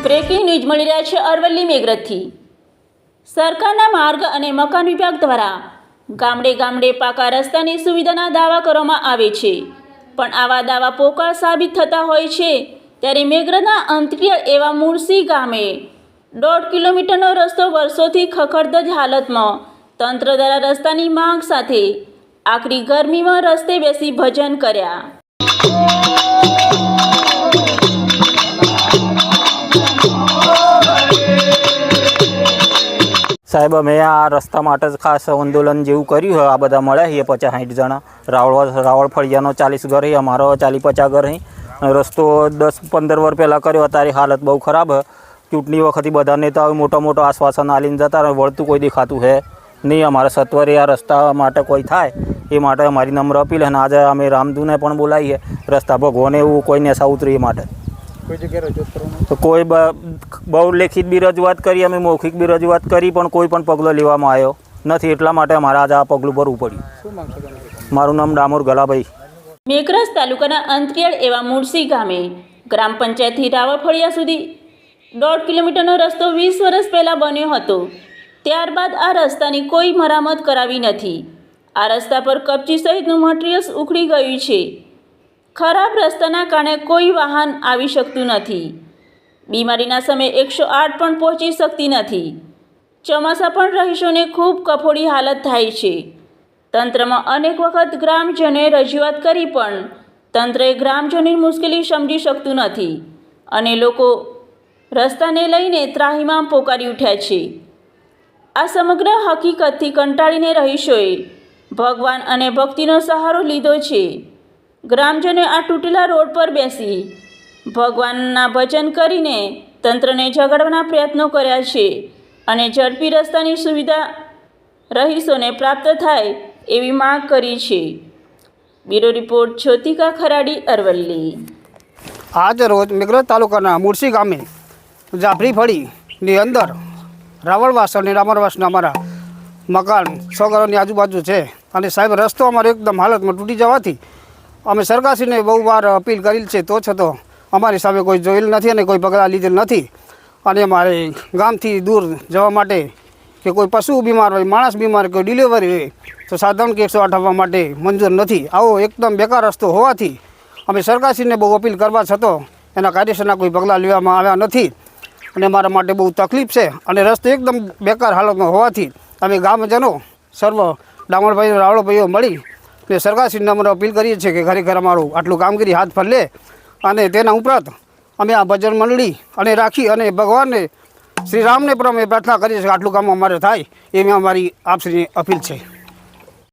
Breaking news મળી રહ્યા છે અરવલ્લી મેઘરજથી. સરકારના માર્ગ અને મકાન વિભાગ દ્વારા ગામડે ગામડે પાકા રસ્તાની સુવિધાના દાવા કરવામાં આવે છે. પણ આવા દાવા પોકાર સાબિત થતા હોય છે ત્યારે મેઘરજના અંતરિયાળ એવા મુળસી ગામે દોઢ કિલોમીટરનો રસ્તો વર્ષોથી ખખડધજ હાલતમાં તંત્ર દ્વારા રસ્તાની માંગ સાથે આખરી ગરમીમાં રસ્તે બેસી ભજન કર્યા. સાહેબ, અમે આ રસ્તા માટે જ ખાસ આંદોલન જેવું કર્યું હોય આ બધા મળ્યા છીએ પચાસ સાઠ જણા. રાવળ રાવળ ફળિયાનો ચાલીસ ઘર છે, અમારો ચાલીસ પચાસ ઘર હી રસ્તો દસ પંદર વર્ષ પહેલાં કર્યો તારી હાલત બહુ ખરાબ ચૂંટણી વખતે બધા નેતાઓ મોટા મોટા આશ્વાસન આલીને જતા વળતું કોઈ દેખાતું છે નહીં. અમારે સત્વરે આ રસ્તા માટે કોઈ થાય, એ માટે અમારી નમ્ર અપીલ અને આજે અમે રામધૂને પણ બોલાવીએ. રસ્તા ભગવાને એવું કોઈ નેસા ઉતરી એ માટે. તો કોઈ બ- બહુ લેખિત બી રજૂઆત કરી અમે મૌખિક બી રજૂઆત કરી પણ કોઈ પણ પગલો લેવામાં આવ્યો નથી. એટલા માટે અમારે આજે આ પગલું ભરવું પડ્યું. મારું નામ ડામોર ગલાભાઈ. મેઘરાજ તાલુકાના અંતરિયાળ એવા મુળસી ગામે ગ્રામ પંચાયતથી રાવળફળિયા સુધી દોઢ કિલોમીટરનો રસ્તો વીસ વર્ષ પહેલાં બન્યો હતો. ત્યારબાદ આ રસ્તાની કોઈ મરામત કરાવી નથી. આ રસ્તા પર કપચી સહિતનું મટીરિયલ્સ ઉખડી ગયું છે. ખરાબ રસ્તાના કારણે કોઈ વાહન આવી શકતું નથી. બીમારીના સમયે એકસો આઠ પણ પહોંચી શકતી નથી. ચોમાસા પણ રહીશોને ખૂબ કફોડી હાલત થાય છે. તંત્રમાં અનેક વખત ગ્રામજનોએ રજૂઆત કરી પણ તંત્રએ ગ્રામજનોની મુશ્કેલી સમજી શકતું નથી અને લોકો રસ્તાને લઈને ત્રાહીમામ પોકારી ઉઠ્યા છે. આ સમગ્ર હકીકતથી કંટાળીને રહીશોએ ભગવાન અને ભક્તિનો સહારો લીધો છે. ગ્રામજનોએ આ તૂટેલા રોડ પર બેસી ભગવાનના ભજન કરીને તંત્રને જગાડવાના પ્રયત્નો કર્યા છે અને ઝડપી રસ્તાની સુવિધા રહીશોને પ્રાપ્ત થાય એવી માંગ કરી છે. Bureau report, Jyotika Kharadi, Aravalli. આજ રોજ મેઘરજ તાલુકાના મુરસી ગામે જાફરી ફળીની અંદર રાવળવાસ અને રામરવાસના અમારા મકાન સો આજુબાજુ છે. અને સાહેબ, રસ્તો અમારો એકદમ હાલતમાં તૂટી જવાથી અમે સરકારશ્રીને બહુ વાર અપીલ કરેલ છે, તો છતાં અમારી સામે કોઈ જોયેલ નથી અને કોઈ પગલાં લીધેલ નથી. અને અમારે ગામથી દૂર જવા માટે કે કોઈ પશુ બીમાર હોય, માણસ બીમાર કોઈ ડિલિવરી હોય, તો સાધન કે એકસો માટે મંજૂર નથી. આવો એકદમ બેકાર રસ્તો હોવાથી અમે સરકારશ્રીને બહુ અપીલ કરવા છતાં એના કાયદેસરના કોઈ પગલાં લેવામાં આવ્યા નથી. અને મારા માટે બહુ તકલીફ છે અને રસ્તો એકદમ બેકાર હાલતમાં હોવાથી અમે ગામજનો, સર્વ ડામણભાઈઓ રાવળભાઈઓ મળી ને સરકારશ્રીને અમે અપીલ કરીએ છીએ કે ખરેખર અમારું આટલું કામગીરી હાથ પર લે અને તેના ઉપરાંત અમે આ ભજન મંડળી અને રાખી અને ભગવાનને શ્રી રામને પણ અમે પ્રાર્થના કરીએ છીએ કે આટલું કામ અમારે થાય એવી અમારી આપશ્રીની અપીલ છે.